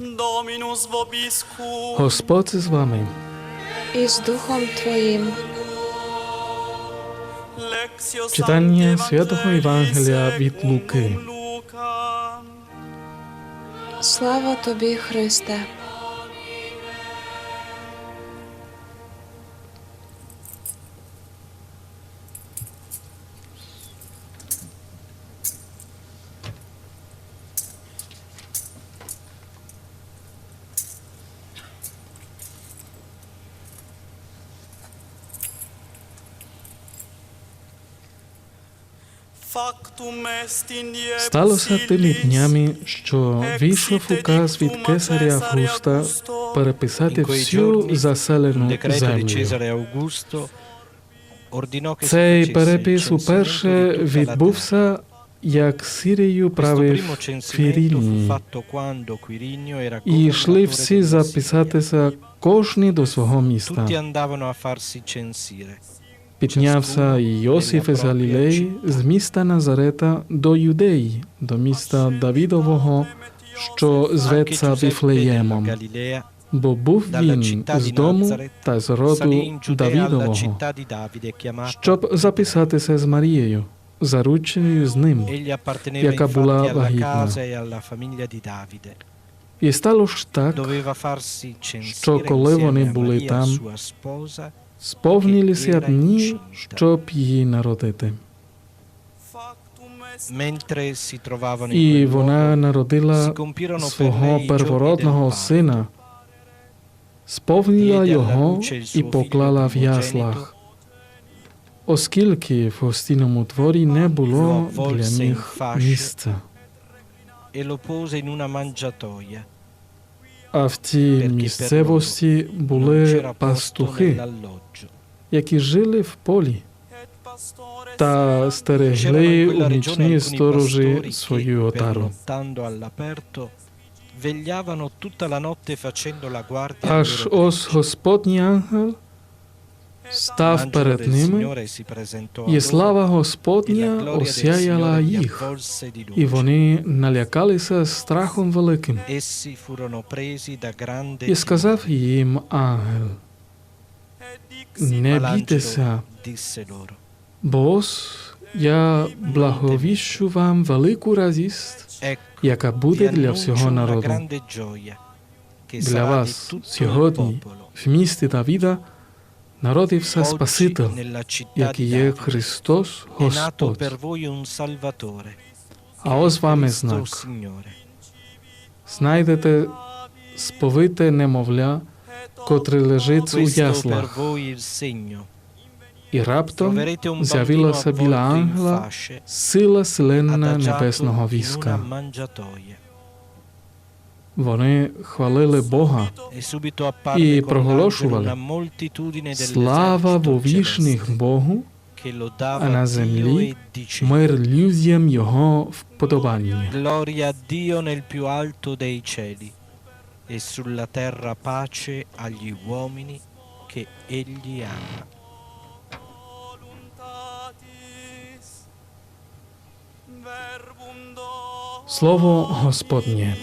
Dominus vobiscum. Господь з вами. і з Духом Твоїм. Читання Святого Євангелія від Луки. Слава тобі, Христе! Сталося тими днями, що вийшов указ від кесаря Августа переписати всю заселену землю. Цей перепис уперше відбувся, як Сирію правив Квіріній. І йшли всі записатися кожний до свого міста. Піднявся Йосиф із Галілеї з міста Назарета до Юдеї, до міста Давідового, що зветься Віфлеємом, бо був він з дому та з роду Давідового, щоб записатися з Марією, зарученою з ним. Яка була вагітна. e. І стало ж так, що коли вони були там, сповнилися дні, щоб її народити. І вона народила свого первородного сина, сповнила його і поклала в яслах, оскільки в гостинному дворі не було для них місця. e lo pose in una mangiatoia. А в тій місцевості були пастухи, які жили в полі та стерегли у нічні сторожі свою отару. Аж ось. Господній ангел став перед ними, і слава e Господня осяяла їх, і вони налякалися страхом великим. І сказав їм ангел, не бійтеся, бо ось я благовіщу вам велику радість, яка буде для всього народу. Для вас сьогодні в місті Давіда народився Oggi Спаситель, nella який є Христос Господь. А ось вами знак. Знайдете сповите немовля, котре лежить у яслах, і раптом з'явилася біля ангела сила селена небесного війська. Вони хвалили Бога. E І проголошували, Слава вовішніх Богу, а на землі e мир людям Його вподобання. Gloria a Dio nel più alto dei cieli e sulla terra pace agli uomini che Egli ama. voluntatis verbum Domini. Слово Господнє.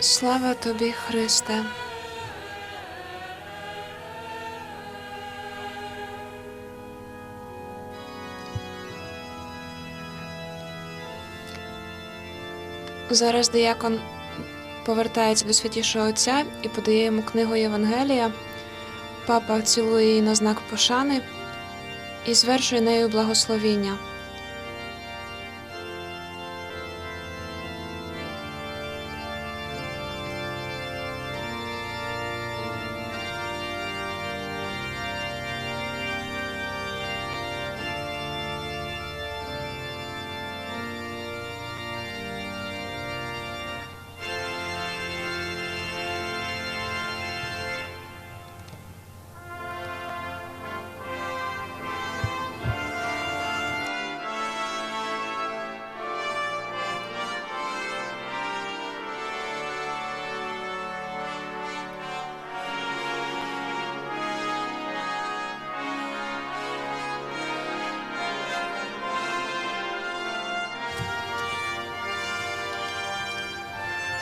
Слава тобі, Христе! Зараз диякон повертається до святішого Отця і подає йому книгу Євангелія. Папа цілує її на знак пошани і звершує нею благословіння.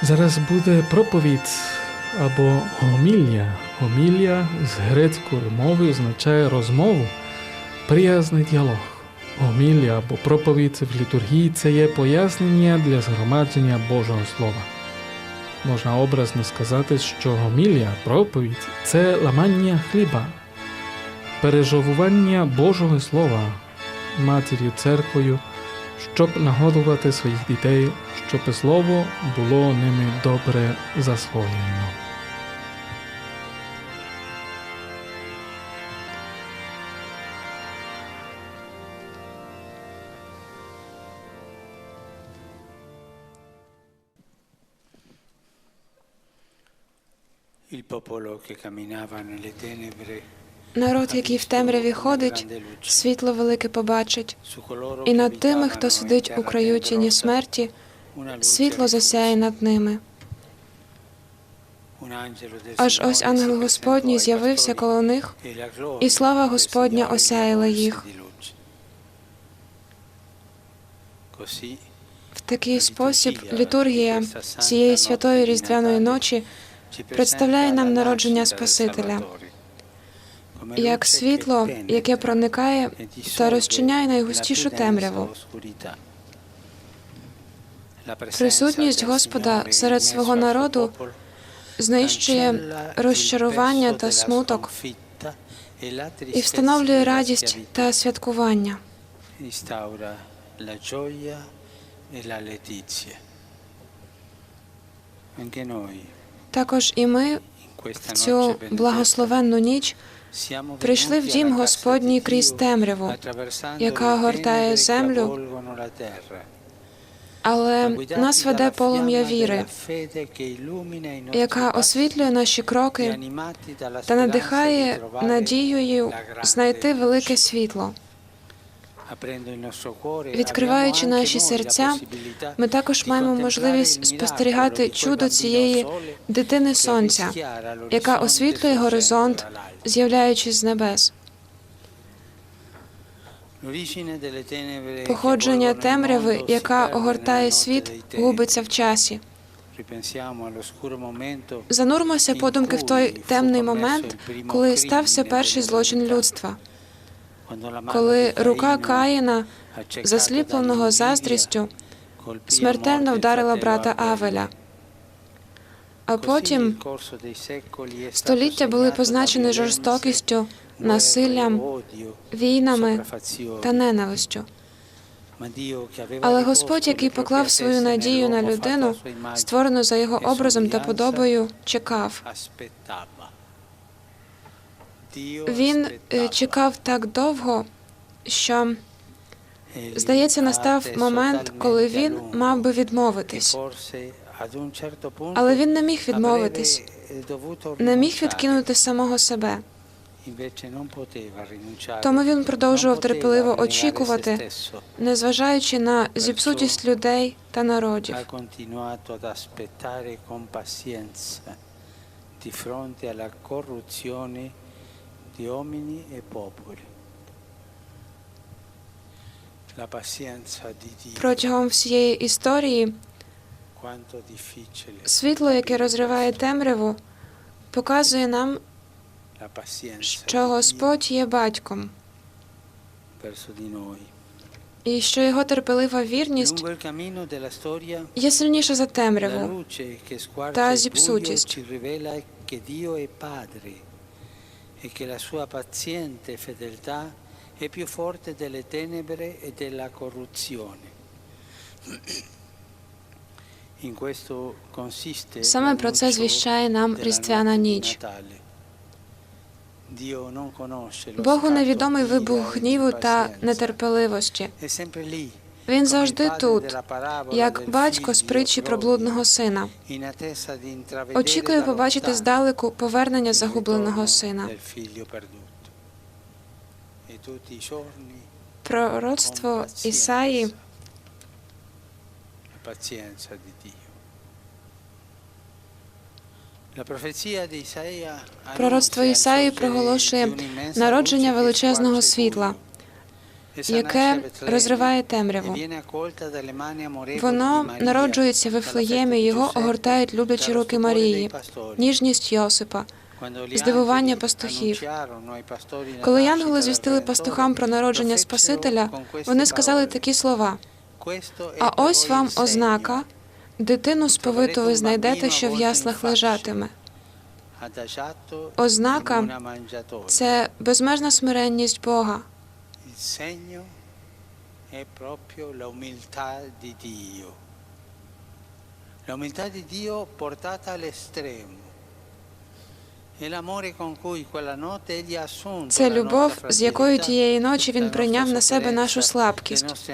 Зараз буде проповідь або гомілля. Гомілля з грецької мови означає розмову, приязний діалог. Гомілля або проповідь в літургії це є пояснення для згромадження Божого Слова. Можна образно сказати, що гомілля, проповідь це ламання хліба, пережовування Божого Слова матір'ю церквою, щоб нагодувати своїх дітей, щоб слово було ними добре засвоєно. Народ, який в темряві ходить, світло велике побачить, і над тими, хто сидить у краю тіні смерті, світло засяє над ними. Аж ось ангел Господній з'явився коло них, і слава Господня осяяла їх. В такий спосіб літургія цієї святої різдвяної ночі представляє нам народження Спасителя, як світло, яке проникає та розчиняє найгустішу темряву. Присутність Господа серед свого народу знищує розчарування та смуток e і встановлює радість та святкування. E Також і ми в цю благословенну ніч прийшли в дім Господній крізь темряву, яка огортає землю. Але нас веде полум'я віри, яка освітлює наші e кроки та надихає надією знайти велике світло. Відкриваючи наші серця, ми також маємо можливість спостерігати чудо цієї дитини сонця, яка освітлює горизонт, з'являючись з небес. L'origine delle tenebre che Походження темряви, яка огортає світ, губиться в часі. Занурмося подумки в той темний момент, коли стався перший злочин людства, коли рука Каїна, засліпленого заздрістю, смертельно вдарила брата Авеля. А потім століття були позначені жорстокістю, насиллям, війнами та ненавистю. Але Господь, який поклав свою надію на людину, створену за його образом та подобою, чекав. Він е, чекав так довго, що, здається, настав момент, коли він мав би відмовитись. Але він не міг відмовитись, не міг відкинути самого себе. Тому він продовжував терпеливо очікувати, незважаючи на зіпсутість людей та народів. Ha continuato ad aspettare con pazienza di fronte alla corruzione di uomini e popoli. La pazienza di Dio, Протягом всієї історії світло, яке розриває темряву, показує нам, що Господь є батьком, і що його терпелива вірність є сильніша за темряву. та зіпсутість. e che la sua paziente fedeltà è più forte delle tenebre e della corruzione. Саме про це звіщає нам Різдвяна ніч. Natale. Dio non conosce lo Богу невідомий вибух e гніву та нетерпеливості. Він завжди тут, як батько з притчі про блудного сина. Очікує побачити здалеку повернення загубленого сина. E Пророцтво Ісаї la pazienza di Dio. La profezia di Isaia Пророцтво Ісаї проголошує народження величезного світла. яке розриває темряву. Воно народжується в Вифлеємі, його огортають люблячі руки Марії, ніжність Йосипа, здивування пастухів. Коли янголи звістили пастухам про народження Спасителя, вони сказали такі слова: А ось вам ознака, дитину сповиту ви знайдете, що в яслах лежатиме. Ознака Це безмежна смиренність Бога. Це любов, з якою тієї ночі він прийняв на себе нашу слабкість,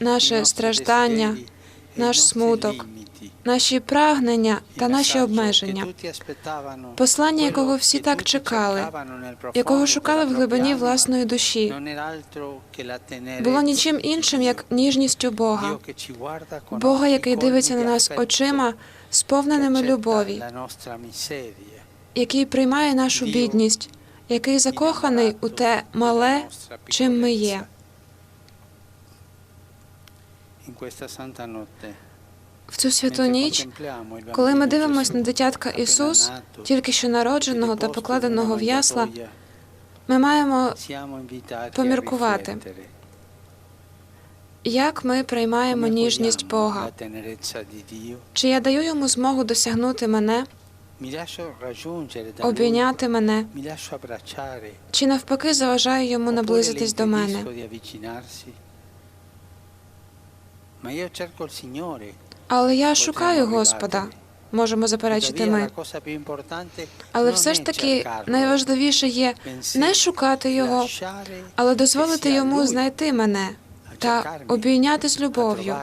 наше страждання, e наш смуток, наші прагнення та наші обмеження, послання, якого всі так чекали, якого шукали в глибині власної душі, було нічим іншим, як ніжністю Бога, Бога, який дивиться на нас очима, сповненими любові, який приймає нашу бідність, який закоханий у те мале, чим ми є. В цю святу ніч, коли ми дивимося на дитятка Ісус, тільки що народженого та покладеного в ясла, ми маємо поміркувати. як ми приймаємо ніжність Бога. Чи я даю йому змогу досягнути мене, обійняти мене, чи навпаки заважаю йому наблизитись до мене? Але я шукаю Господа, можемо заперечити ми. Але все ж таки найважливіше є не шукати його, але дозволити йому знайти мене та обійняти з любов'ю.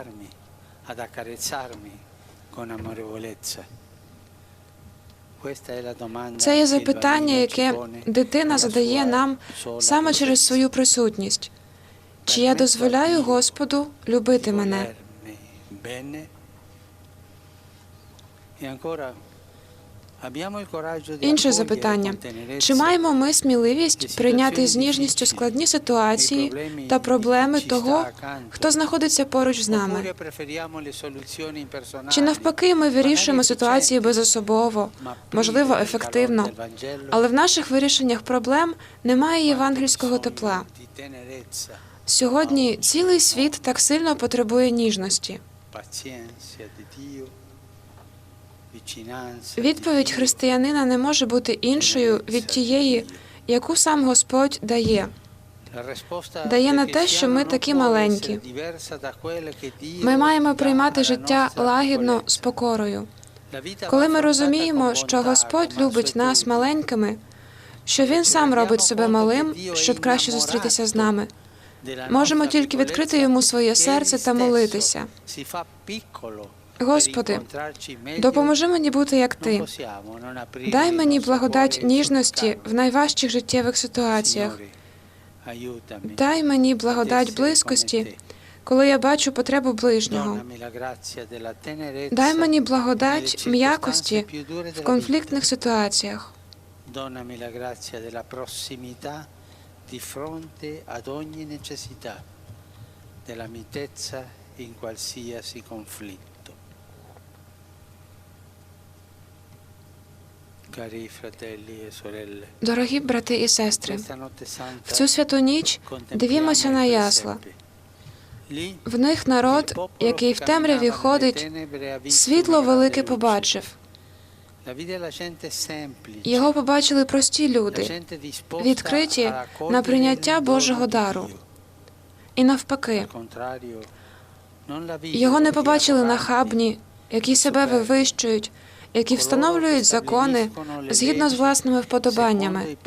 Це є запитання, яке дитина задає нам саме через свою присутність. Чи я дозволяю Господу любити мене? E Інше запитання: чи маємо ми сміливість прийняти з ніжністю складні ситуації та проблеми того, хто знаходиться поруч з нами? Чи навпаки ми вирішуємо ситуації безособово, можливо, ефективно, але в наших вирішеннях проблем немає євангельського тепла. Сьогодні цілий світ так сильно потребує ніжності. Відповідь християнина не може бути іншою від тієї, яку сам Господь дає. Дає на те, що ми такі маленькі. Ми маємо приймати життя лагідно з покорою. Коли ми розуміємо, що Господь любить нас маленькими, що Він сам робить себе малим, щоб краще зустрітися з нами, можемо тільки відкрити йому своє серце та молитися. Господи, допоможи мені бути як ти. Дай мені благодать e ніжності в найважчих життєвих ситуаціях. Дай мені благодать близькості, коли я бачу потребу ближнього. Дай мені благодать м'якості в конфліктних ситуаціях. Donnami la grazia della prossimità di fronte ad ogni necessità, della mitezza in qualsiasi conflitto. Cari fratelli e sorelle, Дорогі брати і сестри, в цю святу ніч дивімося на ясла. В них народ, який в темряві ходить, світло велике побачив. La vide la gente semplice, Його побачили прості люди. Відкриті на прийняття Божого дару. І навпаки, його не побачили нахабні, які себе вивищують, які встановлюють закони згідно з власними вподобаннями,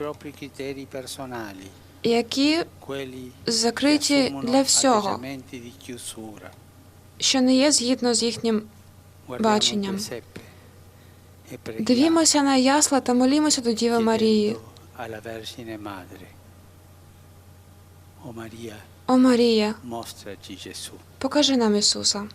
які закриті для всього, що не є згідно з їхнім Баченням. Дивімося на ясла та молімося до Діви Марії. О Марія, покажи нам Ісуса.